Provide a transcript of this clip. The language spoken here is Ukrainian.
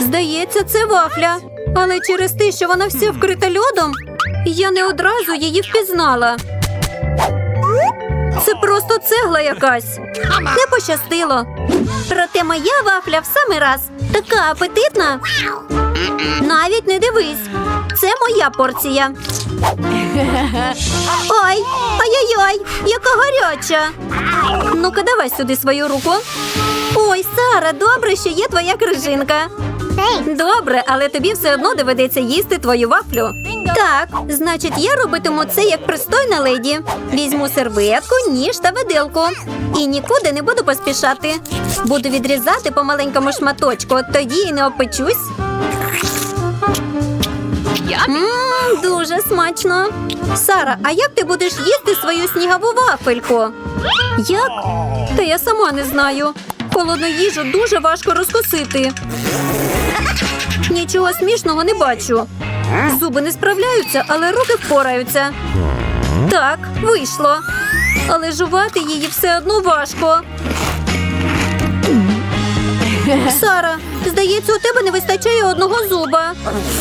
Здається, це вафля. Але через те, що вона вся вкрита льодом, я не одразу її впізнала. Це просто цегла якась. Не пощастило. Проте моя вафля в самий раз така апетитна. Навіть не дивись. Це моя порція. Ой, ай-яй-яй, яка гаряча. Ну-ка, давай сюди свою руку. Ой, Сара, добре, що є твоя крижинка. Добре, але тобі все одно доведеться їсти твою вафлю. Так, значить, я робитиму це як пристойна леді. Візьму серветку, ніж та виделку. І нікуди не буду поспішати. Буду відрізати по маленькому шматочку, тоді і не опечусь. Мм, дуже смачно. Сара, а як ти будеш їсти свою снігову вафельку? Як? Та я сама не знаю. Холодну їжу дуже важко розкусити. Нічого смішного не бачу. Зуби не справляються, але руки впораються. Так, вийшло. Але жувати її все одно важко. Сара, здається, у тебе не вистачає одного зуба.